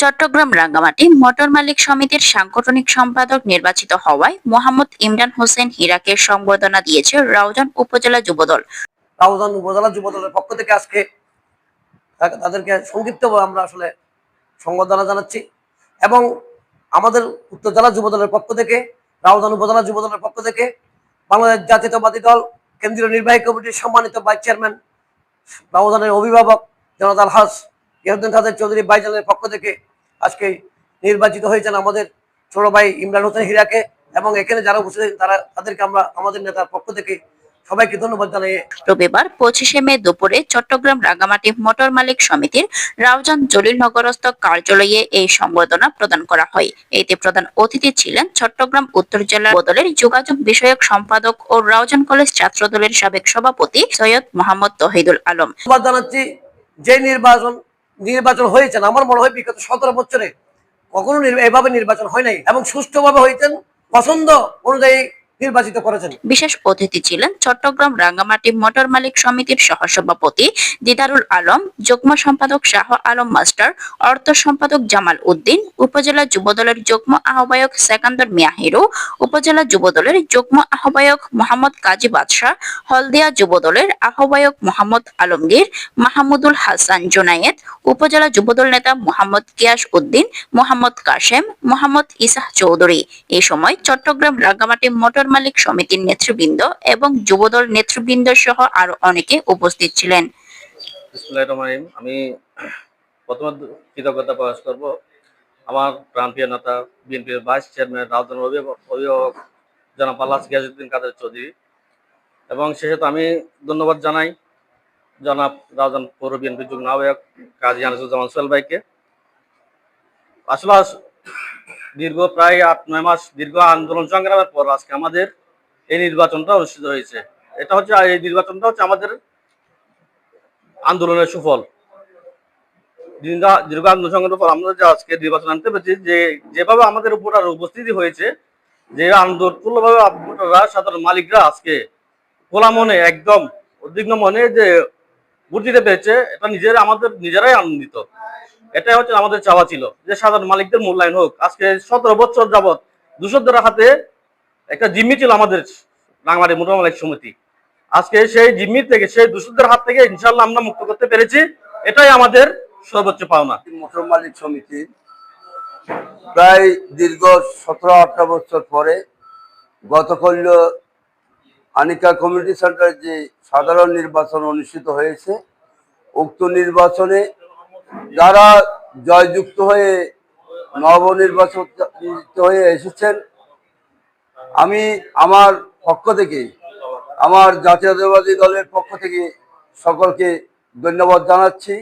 Chittagong Rangamati motor মালিক সমিতির সাংগঠনিক সম্পাদক নির্বাচিত হওয়ায় মোহাম্মদ ইমরান হোসেন হীরাকে সংবর্ধনা দিয়েছে রাউজান উপজেলা যুবদল। রাউজান উপজেলা যুবদলের পক্ষ থেকে আজকে তাদেরকে সংক্ষিপ্ত আমরা আসলে সংবর্ধনা জানাচ্ছি এবং আমাদের উত্তর জেলা যুবদলের পক্ষ থেকে, রাউজান উপজেলা যুবদলের পক্ষ থেকে বাংলাদেশ জাতীয়তাবাদী দল, কেন্দ্রীয় নির্বাহী কমিটির সম্মানিত ভাইস চেয়ারম্যান, রাউজানের অভিভাবক জনতা হাস ইহদ্দিন কাদের চৌধুরী ভাইজানের পক্ষ থেকে আজকে নির্বাচিত হয়েছেন আমাদের ছোট ভাই ইমরান হোসেন হীরাকে এবং এখানে যারা উপস্থিত তারা তাদেরকে আমরা আমাদের নেতার পক্ষ থেকে সবাইকে ধন্যবাদ জানাই। রবিবার পঁচিশে মে দুপুরে চট্টগ্রাম রাঙ্গামাটি মোটর মালিক সমিতির রাউজান জলিলনগরস্থ কার্যালয়ে এই সংবর্ধনা প্রদান করা হয়। এতে প্রধান অতিথি ছিলেন চট্টগ্রাম উত্তর জেলা বদলের যোগাযোগ বিষয়ক সম্পাদক ও রাউজান কলেজ ছাত্র দলের সাবেক সভাপতি সৈয়দ মোহাম্মদ তহিদুল আলম। জানাচ্ছি। যে নির্বাচন নির্বাচন হয়েছেন, আমার মনে হয় বিগত সতেরো বছরে কখনো এভাবে নির্বাচন হয় নাই এবং সুষ্ঠুভাবে হয়েছেন পছন্দ অনুযায়ী নির্বাচিত করেছেন। বিশেষ অতিথি ছিলেন চট্টগ্রাম রাঙ্গামাটি মোটর মালিক সমিতির সহসভাপতি দিদারুল আলম, যুগ্ম সম্পাদক শাহ আলম মাস্টার, অর্থ সম্পাদক জামাল উদ্দিন, উপজেলা যুবদলের যুগ্ম আহ্বায়ক সেকান্দর মিয়া হিরু উপজেলা যুবদলের যুগ্ম আহ্বায়ক মোহাম্মদ কাজী বাদশাহ, হলদিয়া যুবদলের আহ্বায়ক মোহাম্মদ আলমগীর, মাহমুদুল হাসান জুনায়েদ, উপজেলা যুবদল নেতা মোহাম্মদ কিয়াস উদ্দিন, মোহাম্মদ কাশেম, মোহাম্মদ ইসাহ চৌধুরী। এই সময় চট্টগ্রাম রাঙ্গামাটি মোটর মালিক সমিতির নেতৃবৃন্দ এবং যুবদল নেতৃবৃন্দ সহ আরও অনেকে উপস্থিত ছিলেন। আমি প্রথমে কৃতজ্ঞতা প্রকাশ করব। আমার প্রান্তীয় নেতা, বিএনপির ভাইস চেয়ারম্যান, রাজধানীর অভিভাবক জনাব আল্লাহ গিয়াজুদ্দিন কাদের চৌধুরী। এবং সেহেতু আমি ধন্যবাদ জানাই জনাব রাজন পৌর বিএনপি যুগ্ম আহ্বায়ক কাজী আনিসুজ্জামান সোহেল ভাইকে। আসলে আস- দীর্ঘ প্রায় আট, নয় মাস দীর্ঘ আন্দোলন সংগ্রামের পর আজকে আমাদের এই নির্বাচনটা অনুষ্ঠিত হয়েছে। এটা হচ্ছে এই নির্বাচনটা হচ্ছে আমাদের আন্দোলনের সুফল। দীর্ঘ আন্দোলন সংগ্রামের পর আমরা যে আজকে নির্বাচন আনতে পেরেছি, যে, যেভাবে আমাদের উপর আর উপস্থিতি হয়েছে, যে আন্দোলনভাবে ভোটাররা সাধারণ মালিকরা আজকে খোলা মনে, একদম উদ্বিগ্ন মনে যে ভোট দিতে পেরেছে, এটা নিজের, আমাদের নিজেরাই আনন্দিত। এটাই হচ্ছে আমাদের চাওয়া ছিল যে সাধারণ মালিকদের মূল্যায়ন হোক। আজকে সতেরো বছর যাবৎ দুশোদের হাতে একটা জিম্মি ছিল আমাদের বাংলাদেশ মোটর মালিক সমিতি। আজকে সেই জিম্মি থেকে সেই দূষণদের হাত থেকে ইনশাল্লাহ আমরা মুক্ত করতে পেরেছি। এটাই আমাদের সর্বোচ্চ পাওনা। মোটর মালিক সমিতি প্রায় দীর্ঘ সতেরো আঠারো বছর পরে গতকাল আনিকা কমিউনিটি সেন্টারে যে সাধারণ নির্বাচন অনুষ্ঠিত হয়েছে, উক্ত নির্বাচনে যারা জয়যুক্ত হয়ে নবনির্বাচিত হয়ে এসেছেন, আমি আমার পক্ষ থেকে, আমার জাতীয়তাবাদী দলের পক্ষ থেকে সকলকে ধন্যবাদ জানাচ্ছি।